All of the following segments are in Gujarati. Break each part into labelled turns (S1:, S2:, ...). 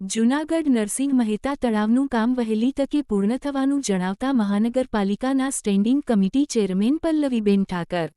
S1: જૂનાગઢ નરસિંહ મહેતા તળાવનું કામ વહેલી તકે પૂર્ણ થવાનું જણાવતા મહાનગરપાલિકાના standing committee chairman Pallaviben Thakar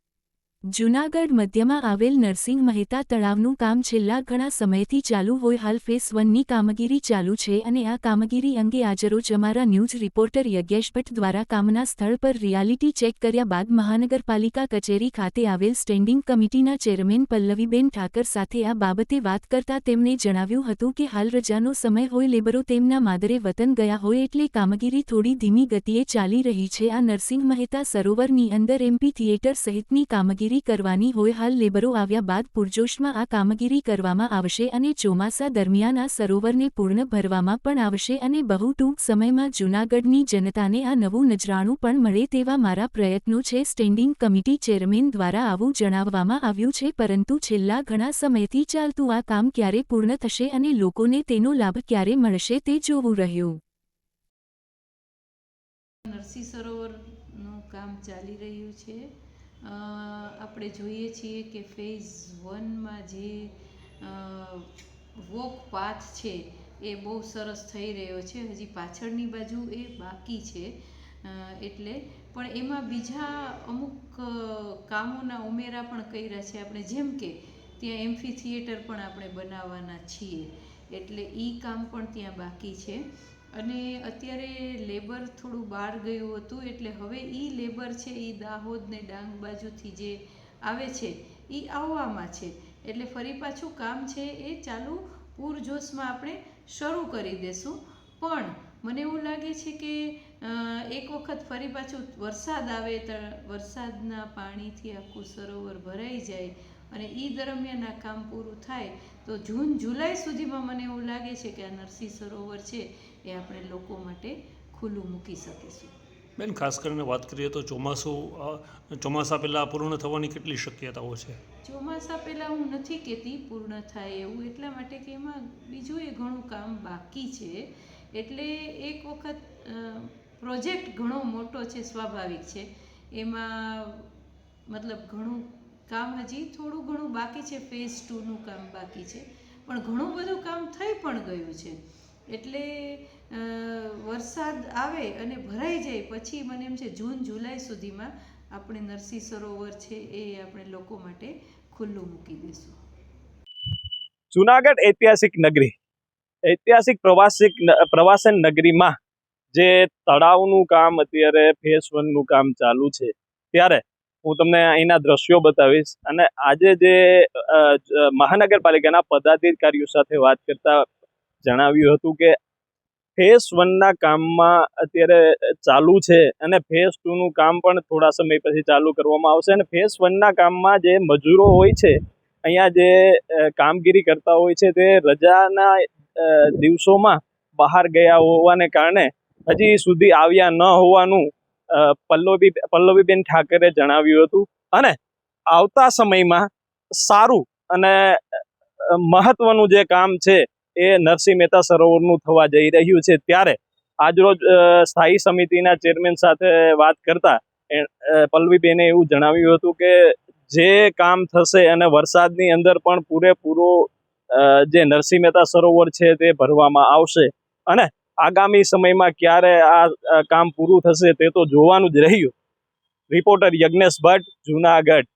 S1: Junagadh મધ્યમાં આવેલ નરસિંહ મહેતા તળાવનું કામ છેલ્લા ઘણા સમયથી ચાલુ હોય હાલ ફેસ વનની કામગીરી ચાલુ છે અને આ કામગીરી અંગે આજરોજ અમારા ન્યૂઝ રિપોર્ટર યજ્ઞેશ ભટ્ટ દ્વારા કામના સ્થળ પર રિયાલિટી ચેક કર્યા બાદ મહાનગરપાલિકા કચેરી ખાતે આવેલ સ્ટેન્ડિંગ કમિટીના ચેરમેન પલ્લવીબેન ઠાકર સાથે આ બાબતે વાત કરતા તેમણે જણાવ્યું હતું કે હાલ રજાનો સમય હોય લેબરો તેમના માદરે વતન ગયા હોય એટલે કામગીરી થોડી ધીમી ગતિએ ચાલી રહી છે. આ નરસિંહ મહેતા સરોવરની અંદર એમપી થિયેટર સહિતની કામગીરી કરવાની હોય, હાલ લેબરો આવ્યા બાદ પૂરજોશમાં આ કામગીરી કરવામાં આવશે અને ચોમાસા દરમિયાન આ સરોવરને પૂર્ણ ભરવામાં પણ આવશે અને બહુ ટૂંક સમયમાં જૂનાગઢની જનતાને આ નવું નજરાણું પણ મળે તેવા મારા પ્રયત્નો છે. સ્ટેન્ડિંગ કમિટી ચેરમેન દ્વારા આવું જણાવવામાં આવ્યું છે, પરંતુ છેલ્લા ઘણા સમયથી ચાલતું આ કામ ક્યારે પૂર્ણ થશે અને લોકોને તેનો લાભ ક્યારે મળશે તે જોવું રહ્યું.
S2: નરસિંહ સરોવરનું કામ ચાલી રહ્યું છે. આપણે જોઈએ છીએ કે ફેઝ વનમાં જે વોક પાથ છે, એ બહુ સરસ થઈ રહ્યો છે. હજી પાછળની બાજુ એ બાકી છે. એટલે પણ એમાં બીજા અમુક કામોના ઉમેરા પણ કર્યા છે. આપણે જેમ કે ત્યાં એમ્ફી થિયેટર પણ આપણે બનાવવાના છીએ. એટલે એ કામ પણ ત્યાં બાકી છે. અને અત્યારે લેબર થોડું બહાર ગયું હતું, એટલે હવે એ લેબર છે એ દાહોદ ને ડાંગ બાજુથી જે આવે છે એ આવવામાં છે. એટલે ફરી પાછું કામ છે એ ચાલુ પૂરજોશમાં આપણે શરૂ કરી દેશું. પણ મને એવું લાગે છે કે એક વખત ફરી પાછું વરસાદ આવે વરસાદના પાણીથી આખું સરોવર ભરાઈ જાય અને એ દરમિયાન આ કામ પૂરું થાય તો જૂન જુલાઈ સુધીમાં મને એવું લાગે છે કે આ નરસિંહ સરોવર છે એ આપણે લોકો માટે ખુલ્લું મૂકી શકીશું.
S3: બેન ખાસ કરીને વાત કરીએ તો ચોમાસું ચોમાસા પહેલાં પૂર્ણ થવાની કેટલી શક્યતાઓ છે?
S2: ચોમાસા પહેલાં હું નથી કહેતી પૂર્ણ થાય એવું એટલા માટે કે એમાં બીજું એ ઘણું કામ બાકી છે. એટલે એક વખત પ્રોજેક્ટ ઘણો મોટો છે સ્વાભાવિક છે. એમાં મતલબ ઘણું કામ હજી થોડું ઘણું બાકી છે ફેઝ ટુનું કામ બાકી છે. પણ ઘણું બધું કામ થઈ પણ ગયું છે. એટલે વરસાદ આવે અને ભરાઈ જાય પછી મને એમ છે જૂન, જુલાઈ સુધીમાં આપણે નરસિંહ સરોવર છે એ આપણે લોકો માટે ખુલ્લું મૂકી દઈશું
S4: જુનાગઢ ઐતિહાસિક નગરી. ઐતિહાસિક પ્રવાસિક પ્રવાસન નગરીમાં જે તળાવનું કામ અત્યારે ફેસ વનનું કામ ચાલુ છે. ત્યારે હું તમને અહીંના દ્રશ્યો બતાવીશ અને આજે જે મહાનગરપાલિકાના પદાધિકારીઓ સાથે વાત કરતા જણાવ્યું હતું કે ફેસ વનના કામમાં અત્યારે ચાલુ છે અને ફેસ ટુનું કામ પણ થોડા સમય પછી ચાલુ કરવામાં આવશે અને ફેસ વનના કામમાં જે મજૂરો હોય છે, અહીંયા જે કામગીરી કરતા હોય છે તે રજાના દિવસોમાં બહાર ગયા હોવાને કારણે હજી સુધી આવ્યા ન હોવાનું પલ્લવી પલ્લવીબેન ઠાકરે જણાવ્યું હતું. અને આવતા સમયમાં સારું અને મહત્વનું જે કામ છે એ નરસિંહ મહેતા સરોવરનું થવા જઈ રહ્યું છે. ત્યારે આજરોજ સ્થાયી સમિતિના ચેરમેન સાથે વાત કરતા પલ્લવીબેને એવું જણાવ્યું હતું કે જે કામ થશે અને વરસાદની અંદર પણ પૂરેપૂરો જે નરસિંહ મહેતા સરોવર છે તે ભરવામાં આવશે. અને આગામી સમયમાં ક્યારે આ કામ પૂરું થશે તે તો જોવાનું જ રહ્યું. રિપોર્ટર યજ્ઞેશ ભટ્ટ, જુનાગઢ.